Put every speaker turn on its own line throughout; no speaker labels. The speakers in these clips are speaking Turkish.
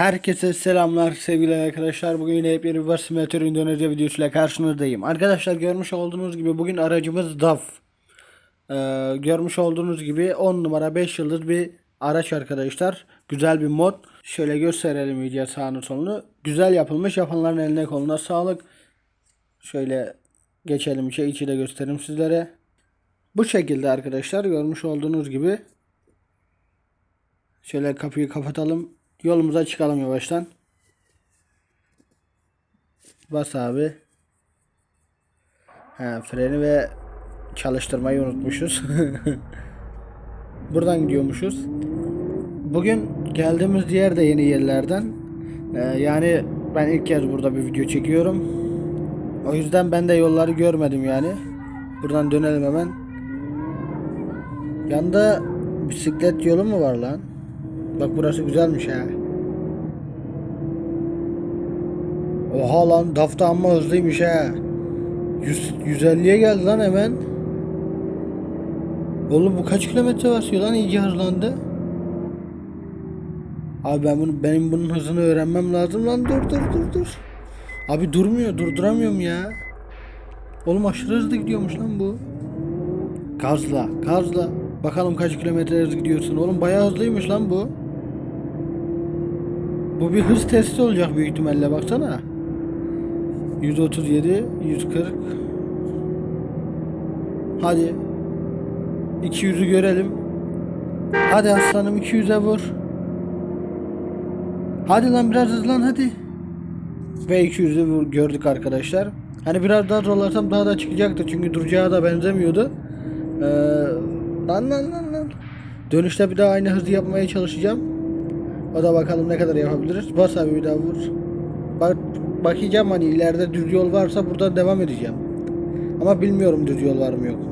Herkese selamlar sevgili arkadaşlar. Bugün yine yepyeni bir Bus Simulator videosuyla karşınızdayım. Arkadaşlar görmüş olduğunuz gibi bugün aracımız DAF. Ee, görmüş olduğunuz gibi 10 numara 5 yıldız bir araç arkadaşlar. Güzel bir mod. Şöyle gösterelim iyice sağını solunu. Güzel yapılmış. Yapanların eline koluna sağlık. Şöyle geçelim içe içi de göstereyim sizlere. Bu şekilde arkadaşlar görmüş olduğunuz gibi Şöyle kapıyı kapatalım. Yolumuza çıkalım yavaştan. Bas abi. Ha, freni ve çalıştırmayı unutmuşuz. Buradan gidiyormuşuz. Bugün geldiğimiz yer de yeni yerlerden. Ee, yani ben ilk kez burada bir video çekiyorum. O yüzden ben de yolları görmedim yani. Buradan dönelim hemen. Yanda bisiklet yolu mu var lan? Bak burası güzelmiş ha. Oha lan dafta amma hızlıymış ha. 100, 150'ye geldi lan hemen. Oğlum bu kaç kilometre basıyor lan iyice hızlandı. Abi ben bunu benim bunun hızını öğrenmem lazım lan dur dur dur dur. Abi durmuyor durduramıyorum ya. Oğlum aşırı hızlı gidiyormuş lan bu. Gazla gazla. Bakalım kaç kilometre hız gidiyorsun. Oğlum bayağı hızlıymış lan bu. Bu bir hız testi olacak büyük ihtimalle baksana. 137, 140. Hadi. 200'ü görelim. Hadi aslanım 200'e vur. Hadi lan biraz hızlan hadi. Ve 200'ü vur- gördük arkadaşlar. Hani biraz daha zorlarsam daha da çıkacaktı çünkü duracağı da benzemiyordu. Ee, lan lan lan lan. Dönüşte bir daha aynı hızı yapmaya çalışacağım. O da bakalım ne kadar yapabiliriz. Bas abi bir daha vur. Bak, bakacağım hani ileride düz yol varsa burada devam edeceğim. Ama bilmiyorum düz yol var mı yok mu.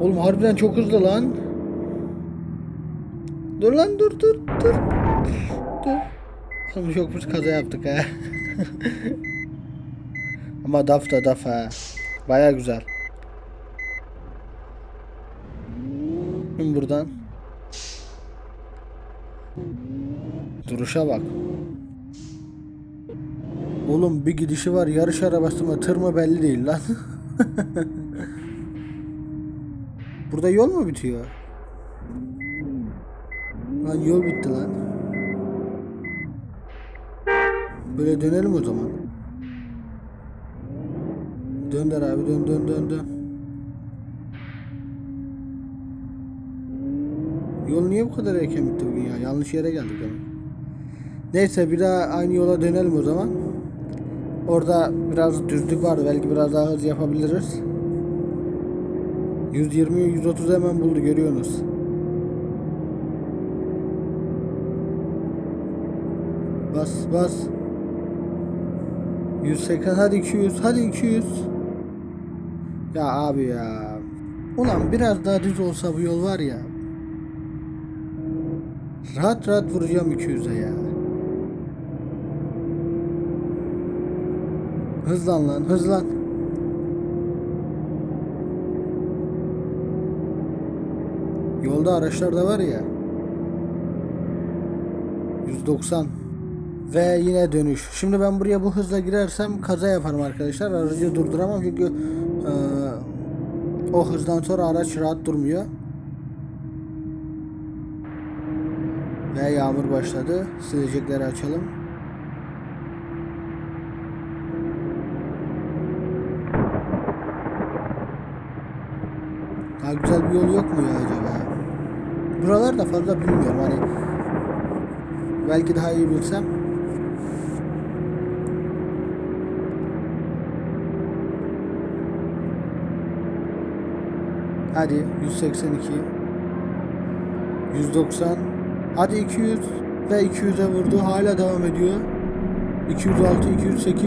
Oğlum harbiden çok hızlı lan. Dur lan dur dur dur. Dur. Oğlum çok pis kaza yaptık ha. Ama daf da daf ha. Baya güzel. Şimdi buradan. Duruşa bak. Oğlum bir gidişi var yarış arabası mı tır mı belli değil lan. Burada yol mu bitiyor? Lan yol bitti lan. Böyle dönelim o zaman. Dönder abi dön dön dön dön. Yol niye bu kadar erken bitti bugün ya? Yanlış yere geldik ama. Neyse bir daha aynı yola dönelim o zaman. Orada biraz düzlük vardı. Belki biraz daha hız yapabiliriz. 120 130 hemen buldu görüyorsunuz. Bas bas. 180 hadi 200 hadi 200. Ya abi ya. Ulan biraz daha düz olsa bu yol var ya. Rahat rahat vuracağım 200'e ya. Hızlan lan hızlan. Yolda araçlar da var ya. 190 ve yine dönüş. Şimdi ben buraya bu hızla girersem kaza yaparım arkadaşlar. Aracı durduramam çünkü eee, o hızdan sonra araç rahat durmuyor. Ve yağmur başladı. Silecekleri açalım. Daha güzel bir yol yok mu ya acaba? Buralar da fazla bilmiyorum hani. Belki daha iyi bilsem. Hadi 182 190 Hadi 200 ve 200'e vurdu. Hala devam ediyor. 206, 208,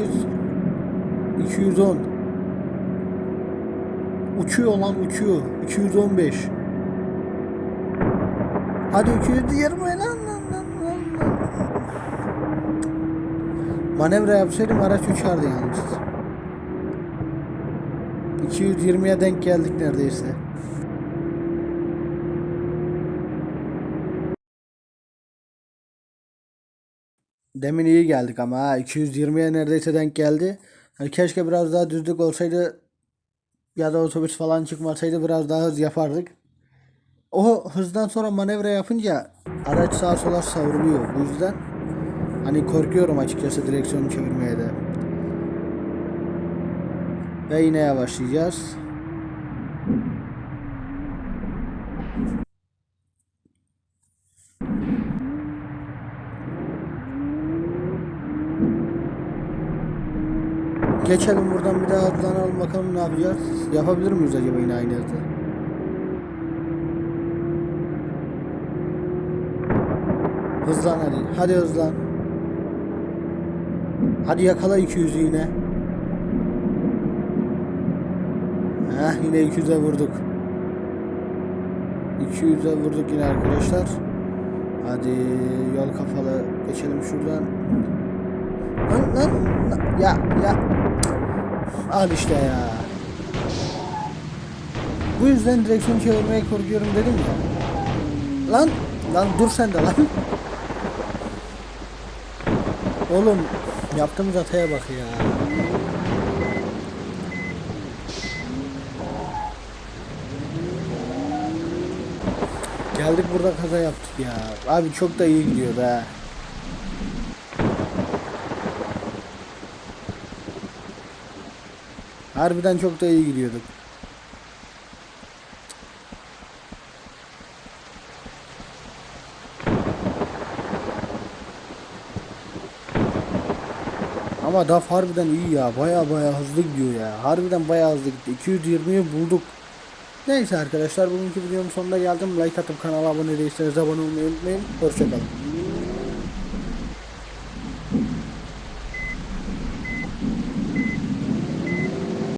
210. Uçuyor lan uçuyor. 215. Hadi 220 lan lan lan lan. Manevra yapsaydım araç uçardı yalnız. 220'ye denk geldik neredeyse. Demin iyi geldik ama ha 220'ye neredeyse denk geldi. Hani keşke biraz daha düzlük olsaydı ya da otobüs falan çıkmasaydı biraz daha hız yapardık. O hızdan sonra manevra yapınca araç sağa sola savruluyor. Bu yüzden hani korkuyorum açıkçası direksiyonu çevirmeye de. Ve yine yavaşlayacağız. Geçelim buradan bir daha hızlanalım bakalım ne yapacağız. Yapabilir miyiz acaba yine aynı hızı? Hızlan hadi. Hadi hızlan. Hadi yakala 200'ü yine. Heh yine 200'e vurduk. 200'e vurduk yine arkadaşlar. Hadi yol kafalı geçelim şuradan. Lan lan lan. ya ya al işte ya. Bu yüzden direksiyon çevirmeye korkuyorum dedim ya. Lan lan dur sen de lan. Oğlum yaptığımız hataya bak ya. Geldik burada kaza yaptık ya. Abi çok da iyi gidiyor be. Harbiden çok da iyi gidiyorduk. Ama DAF harbiden iyi ya. Baya baya hızlı gidiyor ya. Harbiden baya hızlı gitti. 220'yi bulduk. Neyse arkadaşlar bugünkü videonun sonuna geldim. Like atıp kanala abone değilseniz abone olmayı unutmayın. Hoşçakalın.